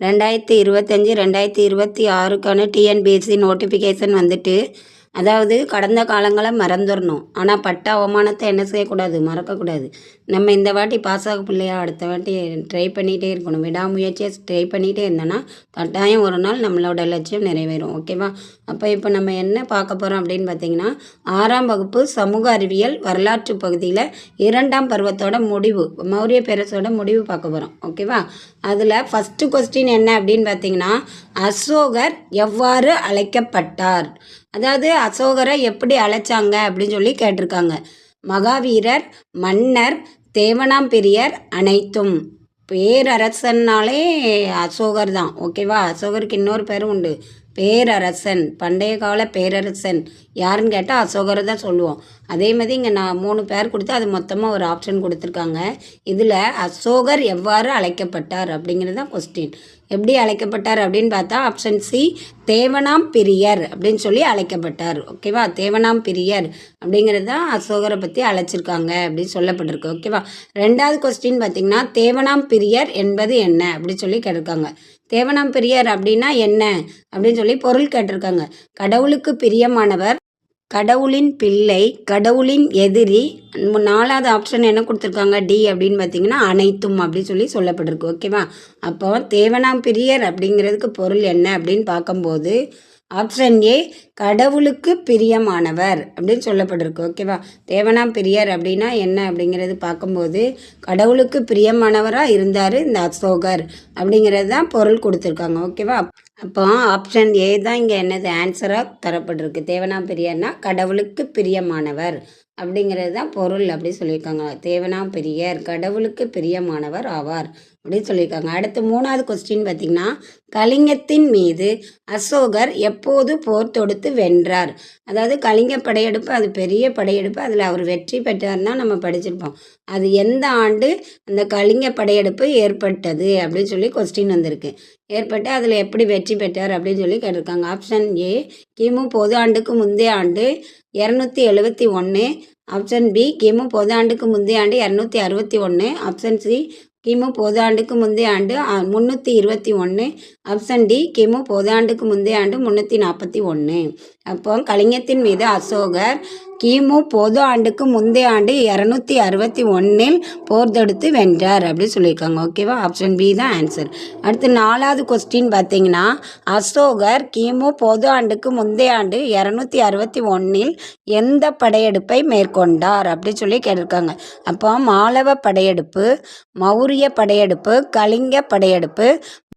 ரெண்டாயிரத்தி இருபத்தஞ்சி ரெண்டாயிரத்தி இருபத்தி ஆறுக்கான டிஎன்பிஎஸ்சி நோட்டிஃபிகேஷன் வந்துட்டு அதாவது கடந்த காலங்களை மறந்துடணும் ஆனால் பட்ட அவமானத்தை என்ன செய்யக்கூடாது? மறக்கக்கூடாது. நம்ம இந்த வாட்டி பாஸ் ஆக பிள்ளையா? அடுத்த வாட்டி ட்ரை பண்ணிகிட்டே இருக்கணும். விடாமுயற்சியை ட்ரை பண்ணிகிட்டே இருந்தோன்னா கட்டாயம் ஒரு நாள் நம்மளோட லட்சியம் நிறைவேறும். ஓகேவா அப்போ இப்போ நம்ம என்ன பார்க்க போகிறோம் அப்படின்னு பார்த்தீங்கன்னா ஆறாம் வகுப்பு சமூக அறிவியல் வரலாற்று பகுதியில் இரண்டாம் பருவத்தோட முடிவு மௌரிய பேரசோட முடிவு பார்க்க போகிறோம் ஓகேவா அதில் ஃபஸ்ட்டு கொஸ்டின் என்ன அப்படின்னு பார்த்தீங்கன்னா அசோகர் எவ்வாறு அழைக்கப்பட்டார்? அதாவது அசோகரை எப்படி அழைச்சாங்க அப்படின்னு சொல்லி கேட்டிருக்காங்க. மகாவீரர் மன்னர் தேவனாம்பிரியர் அனைத்தும். பேரரசன்னாலே அசோகர் தான் ஓகேவா அசோகருக்கு இன்னொரு பேரும் உண்டு. பேரரசன். பண்டைய கால பேரரசன். யாருன்னு கேட்டால் அசோகரை தான் சொல்லுவோம். அதே மாதிரி இங்கே நான் மூணு பேர் கொடுத்து அது மொத்தமாக ஒரு ஆப்ஷன் கொடுத்துருக்காங்க. இதில் அசோகர் எவ்வாறு அழைக்கப்பட்டார் அப்படிங்கிறது தான் கொஸ்டின் எப்படி அழைக்கப்பட்டார் அப்படின்னு பார்த்தா ஆப்ஷன் சி தேவனாம் பிரியர் அப்படின்னு சொல்லி அழைக்கப்பட்டார். ஓகேவா தேவனாம் பிரியர் அப்படிங்கிறது தான் அசோகரை பற்றி அழைச்சிருக்காங்க அப்படின்னு சொல்லப்பட்டிருக்கு. ஓகேவா ரெண்டாவது கொஸ்டின் பார்த்திங்கன்னா தேவனாம் பிரியர் என்பது என்ன அப்படின்னு சொல்லி கேட்டிருக்காங்க. தேவனாம் பிரியர் அப்படின்னா என்ன அப்படின்னு சொல்லி பொருள் கேட்டிருக்காங்க. கடவுளுக்கு பிரியமானவர் கடவுளின் பிள்ளை கடவுளின் எதிரி நாலாவது ஆப்ஷன் என்ன கொடுத்துருக்காங்க? டி அப்படின்னு பார்த்தீங்கன்னா அனைத்தும் அப்படின்னு சொல்லி சொல்லப்பட்டிருக்கு. ஓகேவா அப்போ தேவனாம் பிரியர் அப்படிங்கிறதுக்கு பொருள் என்ன அப்படின்னு பார்க்கும்போது ஆப்ஷன் ஏ கடவுளுக்கு பிரியமானவர் அப்படின்னு சொல்லப்பட்டிருக்கு. ஓகேவா தேவனாம் பிரியர் அப்படின்னா என்ன அப்படிங்கிறது பார்க்கும்போது கடவுளுக்கு பிரியமானவராக இருந்தார் இந்த அசோகர் அப்படிங்கிறது தான் பொருள் கொடுத்துருக்காங்க. ஓகேவா அப்போ ஆப்ஷன் ஏ தான் இங்கே என்னது? ஆன்சராக தரப்பட்டிருக்கு. தேவனா பெரியார்னா கடவுளுக்கு பிரியமானவர். அப்படிங்கிறது தான் பொருள் அப்படி சொல்லியிருக்காங்க. தேவனாம் பிரியர் கடவுளுக்கு பிரியமானவர் ஆவார் அப்படின்னு சொல்லியிருக்காங்க. அடுத்து மூணாவது கொஸ்டின் பார்த்திங்கன்னா கலிங்கத்தின் மீது அசோகர் எப்போது போர் தொடுத்து வென்றார்? அதாவது கலிங்க படையெடுப்பு அது பெரிய படையெடுப்பு அதில் அவர் வெற்றி பெற்றார்னா நம்ம படிச்சிருப்போம். அது எந்த ஆண்டு அந்த கலிங்க படையெடுப்பு ஏற்பட்டது அப்படின்னு சொல்லி கொஸ்டின் வந்திருக்கு. ஏற்பட்டு அதில் எப்படி வெற்றி பெற்றார் அப்படின்னு சொல்லி கேட்டிருக்காங்க. ஆப்ஷன் ஏ கிமு பொது ஆண்டுக்கு முந்தைய ஆண்டு இரநூத்தி எழுபத்தி ஒன்று ஆப்ஷன் பி கிமு பொது ஆண்டுக்கு முந்தைய ஆண்டு இரநூத்தி அறுபத்தி ஒன்று ஆப்ஷன் சி கிமு பொது ஆண்டுக்கு முந்தைய ஆண்டு முந்நூற்றி இருபத்தி ஒன்று ஆப்ஷன் டி கிமு பொது ஆண்டுக்கு முந்தைய ஆண்டு முந்நூற்றி நாற்பத்தி ஒன்று அப்போ கலிங்கத்தின் மீது அசோகர் கிமு பொது ஆண்டுக்கு முந்தைய ஆண்டு இரநூத்தி அறுபத்தி ஒன்றில் போர் தொடுத்து வென்றார் அப்படின்னு சொல்லியிருக்காங்க. ஓகேவா ஆப்ஷன் பி தான் ஆன்சர் அடுத்து நாலாவது கொஸ்டின் பார்த்தீங்கன்னா அசோகர் கிமு பொது ஆண்டுக்கு முந்தைய ஆண்டு இரநூத்தி அறுபத்தி ஒன்றில் எந்த படையெடுப்பை மேற்கொண்டார் அப்படின்னு சொல்லி கேட்டிருக்காங்க. அப்போ மாலவ படையெடுப்பு மௌரிய படையெடுப்பு கலிங்க படையெடுப்பு